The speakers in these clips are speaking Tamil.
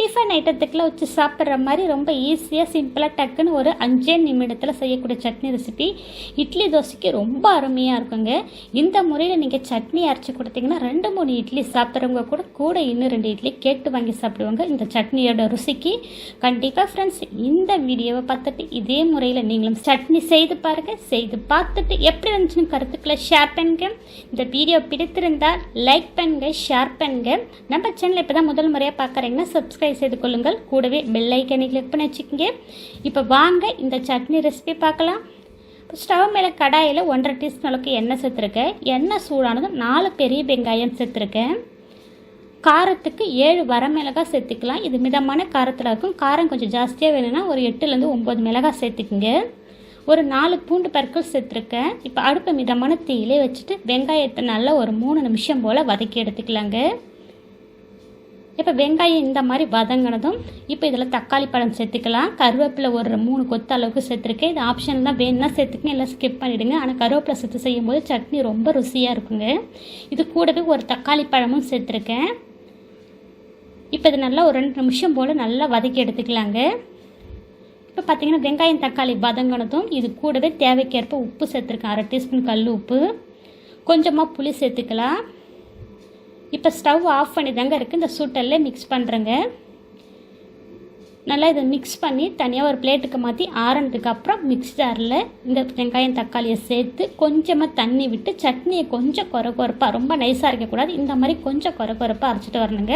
டிஃபன் ஐட்டத்துக்குலாம் வச்சு சாப்பிட்ற மாதிரி ரொம்ப ஈஸியாக சிம்பிளாக டக்குன்னு ஒரு அஞ்சே நிமிடத்தில் செய்யக்கூடிய சட்னி ரெசிபி இட்லி தோசைக்கு ரொம்ப அருமையாக இருக்குங்க. இந்த முறையில் நீங்கள் சட்னி அரைச்சி கொடுத்தீங்கன்னா ரெண்டு மூணு இட்லி சாப்பிட்றவங்க கூட கூட இன்னும் ரெண்டு இட்லி கேட்டு வாங்கி சாப்பிடுவாங்க. இந்த சட்னியோட ருசிக்கு கண்டிப்பாக ஃப்ரெண்ட்ஸ் இந்த வீடியோவை பார்த்துட்டு இதே முறையில் நீங்களும் சட்னி செய்து பாருங்கள் செய்து பார்த்துட்டு எப்படி இருந்துச்சுன்னு கருத்துக்களை ஷேர் பண்ணுங்க. இந்த வீடியோ பிடித்திருந்தால் லைக் பண்ணுங்க ஷேர் பண்ணுங்க. நம்ம சேனல் இப்போ தான் முதல் முறையாக பார்க்குறீங்கன்னா சப்ஸ்கிரைப் செய்து கொள்ளுங்கள் கூடவே பெல்லைக்கனை கிளிக் பண்ணி வச்சுக்கோங்க. இப்போ வாங்க இந்த சட்னி ரெசிபி பார்க்கலாம். ஸ்டவ் மேலே கடாயில் ஒன்றரை டீஸ்பூன் அளவுக்கு எண்ணெய் சேர்த்துருக்கேன். எண்ணெய் சூடானதும் நாலு பெரிய வெங்காயம் சேர்த்துருக்கேன். காரத்துக்கு ஏழு வர மிளகாய் சேர்த்துக்கலாம். இது மிதமான காரத்தில் இருக்கும். காரம் கொஞ்சம் ஜாஸ்தியாக வேணும்னா ஒரு எட்டுலேருந்து ஒம்பது மிளகாய் சேர்த்துக்குங்க. ஒரு நாலு பூண்டு பற்கள் சேர்த்துருக்கேன். இப்போ அடுப்பை மிதமான தீயிலே வச்சுட்டு வெங்காயத்தை நல்லா ஒரு மூணு நிமிஷம் போல் வதக்கி எடுத்துக்கலாங்க. இப்போ வெங்காயம் இந்த மாதிரி வதங்கினதும் இப்போ இதில் தக்காளி பழம் சேர்த்துக்கலாம். கருவேப்பிலை ஒரு மூணு கொத்து அளவுக்கு சேர்த்துருக்கேன். இது ஆப்ஷன் தான் வேணும்னா எல்லாம் ஸ்கிப் பண்ணிவிடுங்க ஆனால் கருவேப்பிலை சேர்த்து செய்யும் போது சட்னி ரொம்ப ருசியாக இருக்குங்க. இது கூடவே ஒரு தக்காளி பழமும் சேர்த்துருக்கேன். இப்போ இது நல்லா ஒரு ரெண்டு நிமிஷம் போல் நல்லா வதக்கி எடுத்துக்கலாங்க. இப்போ பார்த்தீங்கன்னா வெங்காயம் தக்காளி வதங்கினதும் இது கூடவே தேவைக்கேற்ப உப்பு சேர்த்துருக்கேன். அரை டீஸ்பூன் கல் உப்பு. கொஞ்சமாக புளி சேர்த்துக்கலாம். இப்போ ஸ்டவ் ஆஃப் பண்ணி தாங்க இருக்குது இந்த சூட்டல்ல மிக்ஸ் பண்ணுறேங்க நல்லா இதை மிக்ஸ் பண்ணி தனியாக ஒரு பிளேட்டுக்கு மாற்றி ஆறினதுக்கு அப்புறம் மிக்ஸ் ஜாரில் இந்த வெங்காயம் தக்காளியை சேர்த்து கொஞ்சமாக தண்ணி விட்டு சட்னியை கொஞ்சம் குறை குறைப்பாக ரொம்ப நைஸாக இருக்கக்கூடாது. இந்த மாதிரி கொஞ்சம் குறை குறைப்பாக அரைச்சிட்டு வரணுங்க.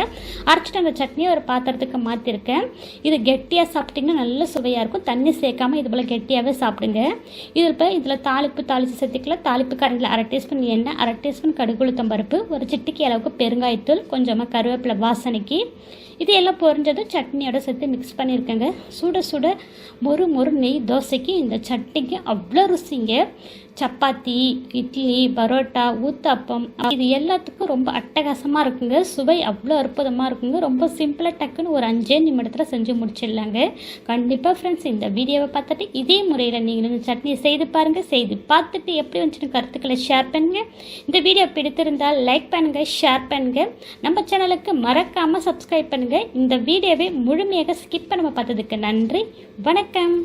அரைச்சிட்டு அந்த சட்னியை ஒரு பாத்திரத்துக்கு மாற்றிருக்கேன் இது கெட்டியாக சாப்பிட்டிங்கன்னா நல்ல சுவையாக இருக்கும். தண்ணி சேர்க்காமல் இது போல் கெட்டியாகவே சாப்பிடுங்க. இதில் இப்போ இதில் தாளிப்பு தாளித்து சேர்த்துக்கலாம். தாளிப்பு கரண்டில் அரை டீஸ்பூன் எண்ணெய் அரை டீஸ்பூன் கடுகுளுத்தம் பருப்பு ஒரு சிட்டிக்கு அளவுக்கு பெருங்காயத்தூள் கொஞ்சமாக கருவேப்பிலை வாசனைக்கு. இது எல்லாம் பொரிஞ்சதும் சட்னியோட சேர்த்து மிக்ஸ் பண்ணியிருக்கேங்க. சுட சுட மொறு மொறு நெய் தோசைக்கு இந்த சட்னிக்கு அவ்வளோ ருசிங்க. சப்பாத்தி இட்லி பரோட்டா ஊத்தாப்பம் இது எல்லாத்துக்கும் ரொம்ப அட்டகாசமாக இருக்குங்க. சுவை அவ்வளோ அற்புதமாக இருக்குங்க. ரொம்ப சிம்பிளாக டக்குன்னு ஒரு அஞ்சே நிமிடத்தில் செஞ்சு முடிச்சிடலாங்க. கண்டிப்பாக ஃப்ரெண்ட்ஸ் இந்த வீடியோவை பார்த்துட்டு இதே முறையில் நீங்கள் இந்த சட்னியை செய்து பாருங்கள் செய்து பார்த்துட்டு எப்படி வந்துச்சுன்னு கருத்துக்களை ஷேர் பண்ணுங்கள் இந்த வீடியோ பிடித்திருந்தால் லைக் பண்ணுங்கள் ஷேர் பண்ணுங்கள் நம்ம சேனலுக்கு மறக்காமல் சப்ஸ்கிரைப் பண்ணுங்கள் இந்த வீடியோவை முழுமையாக ஸ்கிப் நம்ம பார்த்ததுக்கு நன்றி. வணக்கம்.